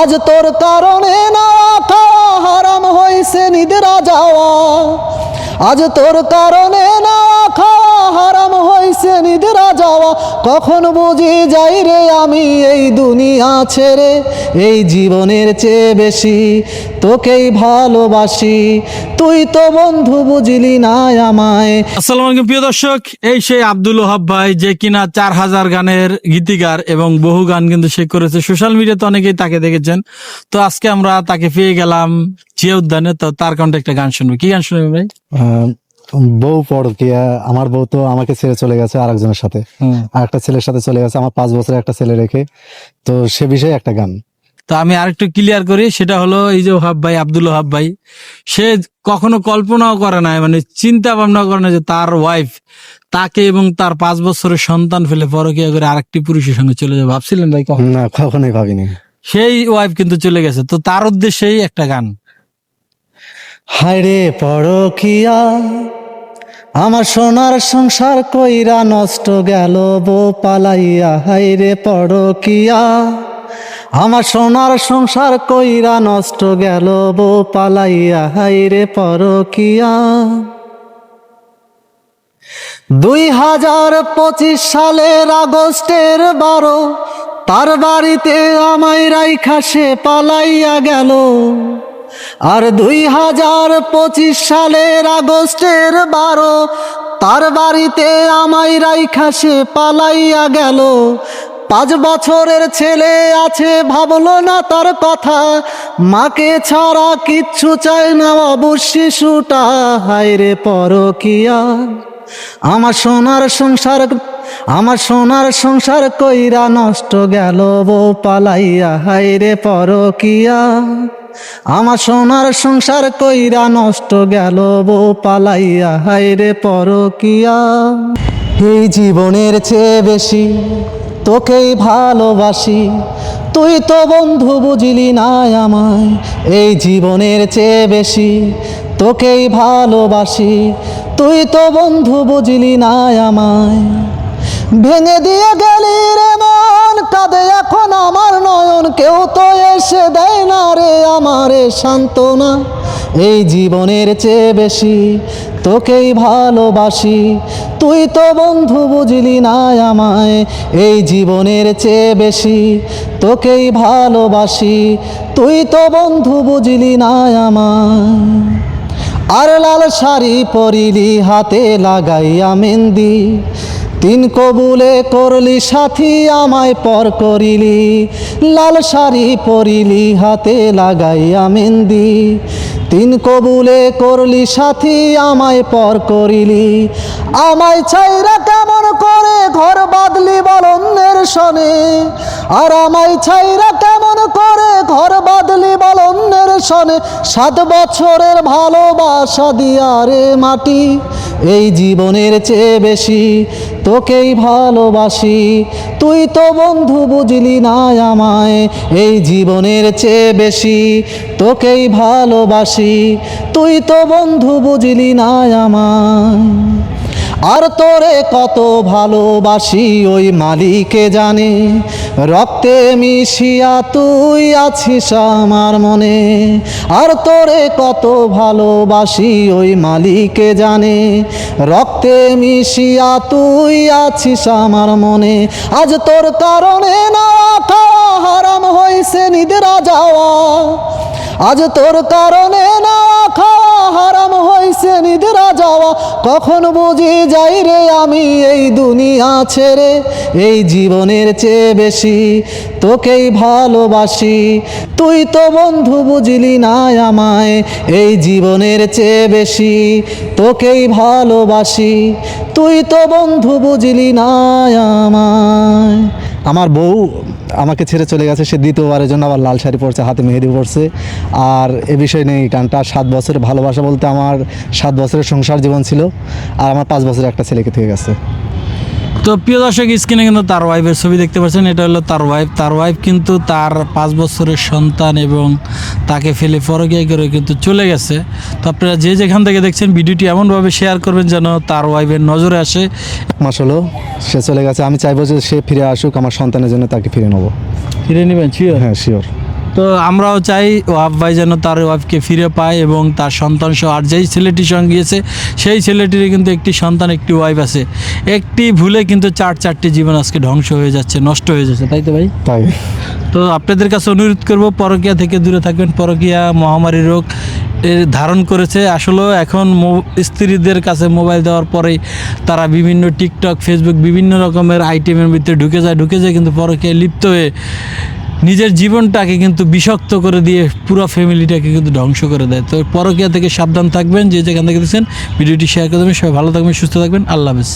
আজ তোর কারণে না হারাম হয়েছে নিদ্রা যাওয়া। আজ তোর কারণে না খাওয়া হারাম হয়েছে নিদ্রা যাওয়া। কখন বুঝি যাই রে আমি এই দুনিয়া ছেড়ে, এই জীবনের চেয়ে বেশি তোকেই ভালোবাসি। তুই তো বন্ধু বুঝলি না আমায়। আসসালামু আলাইকুম, প্রিয় দর্শক। এই সেই আব্দুল ওহাব ভাই, যে কিনা চার হাজার গানের গীতিকার এবং বহু গান কিন্তু সে করেছে। সোশ্যাল মিডিয়াতে অনেকেই তাকে দেখেছেন। তো আজকে আমরা তাকে পেয়ে গেলাম জিয়া উদ্যানে তো তার কারণে একটা গান শুনব। কি গান শুনবে ভাই? বউ পরকিয়া আমার বউ তো আমাকে ছেড়ে চলে গেছে আরেকজনের সাথে। আর একটা ছেলের সাথে চলে গেছে আমার পাঁচ বছরের একটা ছেলে রেখে। তো সে বিষয়ে একটা গান। তো আমি আরেকটু ক্লিয়ার করি সেটা হলো এই যে ওহাব ভাই আব্দুল ওহাব ভাই সে কখনো কল্পনাও করে না মানে চিন্তা ভাবনা করে না যে তার ওয়াইফ তাকে এবং তার পাঁচ বছরের সন্তান ফেলে পরকিয়া করে আরেকটি পুরুষের সঙ্গে চলে যাবে। ভাবছিলেন ভাই কখন? না কখনোই ভাবিনি। সেই ওয়াইফ কিন্তু চলে গেছে। তো তার উদ্দেশ্যেই একটা গান। হায় রে পরকিয়া, আমার সোনার সংসার কইরা নষ্ট গেল বউ পালাইয়া হায় রে পরকিয়া, আমার সোনার সংসার কইরা নষ্ট গেল বউ পালাইয়া হায় রে পরকিয়া। দুই হাজার পঁচিশ সালের আগস্টের বারো, তার বাড়িতে আমায় রাইখা সে পালাইয়া গেল। আর দুই হাজার পঁচিশ সালের আগস্টের বারো, তার বাড়িতে আমায় রাইখা সে পালাইয়া গেল। পাঁচ বছরের ছেলে আছে, ভাবলো না তার কথা। মাকে ছাড়া কিচ্ছু চায় না অবশ্য শিশুটা হায় রে পরকিয়া। আমার সোনার সংসার, আমার সোনার সংসার কইরা নষ্ট গেল বউ পালাইয়া হায় রে পরকিয়া। আমার সোনার সংসার কইরা নষ্ট গেল বউ পালাইয়া, হায় রে পরকিয়া। এই জীবনের চেয়ে বেশি তোকেই ভালোবাসি। তুই তো বন্ধু বুঝলি না আমায়, এই জীবনের চেয়ে বেশি তোকেই ভালোবাসি। তুই তো বন্ধু বুঝলি না আমায়, ভেঙে দিয়ে গেলি রে মন, কাঁদে এখন আমার কেউ তো এসে দেয় না রে আমারে সান্ত্বনা। এই জীবনের চেয়ে বেশি তোকেই ভালোবাসি। তুই তো বন্ধু বুঝলি না আমায়, এই জীবনের চেয়ে বেশি তোকেই ভালোবাসি। তুই তো বন্ধু বুঝলি না আমায়। আর লাল শাড়ি পরিলি, হাতে লাগাইয়া মেহেন্দি। তিন কবুলে করলি সাথী, আমায় পর করিলি। লাল শাড়ি পরিলি, হাতে লাগাইয়া মেহেন্দি তিন কবুলে করলি সাথী, আমায় পর করিলি। আমায় ছাইরা কেমন করে ঘর বাদলি বল অন্যের সনে। আর আমায় ছাইরা কেমন করে ঘর বাদলি বল অন্যের সনে। সাত বছরের ভালোবাসা দিয়া রে মাটি, এই জীবনের চেয়ে বেশি তোকেই ভালোবাসি। তুই তো বন্ধু বুঝলি না আমায়, এই জীবনের চেয়ে বেশি। তোকেই ভালোবাসি, তুই তো বন্ধু বুঝলি না আমায়। আর তোরে কত ভালোবাসি, ওই মালিকে জানে। রক্তে মিশিয়া তুই আছিস আমার মনে। আর তোরে কত ভালোবাসি ওই মালিকে জানে। রক্তে মিশিয়া তুই আছিস আমার মনে। আজ তোর কারণে না হারাম হয়েছে নিদ্রা যাওয়া। আজ তোর কারণে না কখন বুঝি যাই রে আমি এই দুনিয়া ছেড়ে, এই জীবনের চেয়ে বেশি তোকেই ভালোবাসি। তুই তো বন্ধু বুঝলি না আমায়, এই জীবনের চেয়ে বেশি তোকেই ভালোবাসি। তুই তো বন্ধু বুঝলি না আমায়। আমার বউ আমাকে ছেড়ে চলে গেছে, সে দ্বিতীয়বারের জন্য আবার লাল শাড়ি পরছে, হাতে মেহেদি পরছে। আর এ বিষয় নেই গানটা সাত বছরের ভালোবাসা বলতে আমার সাত বছরের সংসার জীবন ছিল, আর আমার পাঁচ বছরের একটা ছেলেকে থেকে গেছে। তো প্রিয় দর্শক স্ক্রিনে কিন্তু তার ওয়াইফের ছবি দেখতে পাচ্ছেন। এটা হলো তার ওয়াইফ। তার ওয়াইফ কিন্তু তার পাঁচ বছরের সন্তান এবং তাকে ফেলে পরকিয়া করে কিন্তু চলে গেছে। তো আপনারা যে যেখান থেকে দেখছেন ভিডিওটি এমনভাবে শেয়ার করবেন যেন তার ওয়াইফের নজরে আসে। এক মাস হলো সে চলে গেছে। আমি চাইব যে সে ফিরে আসুক আমার সন্তানের জন্য তাকে ফিরে নেব। ফিরে নেবেন শিওর হ্যাঁ শিওর তো আমরাও চাই ওয়াফ ভাই যেন তার ওয়াইফকে ফিরে পায় এবং তার সন্তান সহ আর যেই ছেলেটির সঙ্গে গিয়েছে সেই ছেলেটির কিন্তু একটি সন্তান একটি ওয়াইফ আছে। একটি ভুলে কিন্তু চার চারটি জীবন আজকে ধ্বংস হয়ে যাচ্ছে নষ্ট হয়ে যাচ্ছে তাই তো ভাই? তাই। তো আপনাদের কাছে অনুরোধ করব পরকিয়া থেকে দূরে থাকবেন পরকিয়া মহামারী রোগ এর ধারণ করেছে। আসলেও এখন স্ত্রীদের কাছে মোবাইল দেওয়ার পরেই তারা বিভিন্ন টিকটক ফেসবুক বিভিন্ন রকমের আইটেমের ভিতরে ঢুকে যায় ঢুকে যায় কিন্তু পরকিয়ায় লিপ্ত হয়ে নিজের জীবনটাকে কিন্তু বিষাক্ত করে দিয়ে পুরো ফ্যামিলিটাকে কিন্তু ধ্বংস করে দেয়। তো পরকিয়া থেকে সাবধান থাকবেন, যে যেখান থেকে দেখছেন, ভিডিওটি শেয়ার করে দেবেন। সবাই ভালো থাকবেন, সুস্থ থাকবেন। আল্লাহ হাফেজ।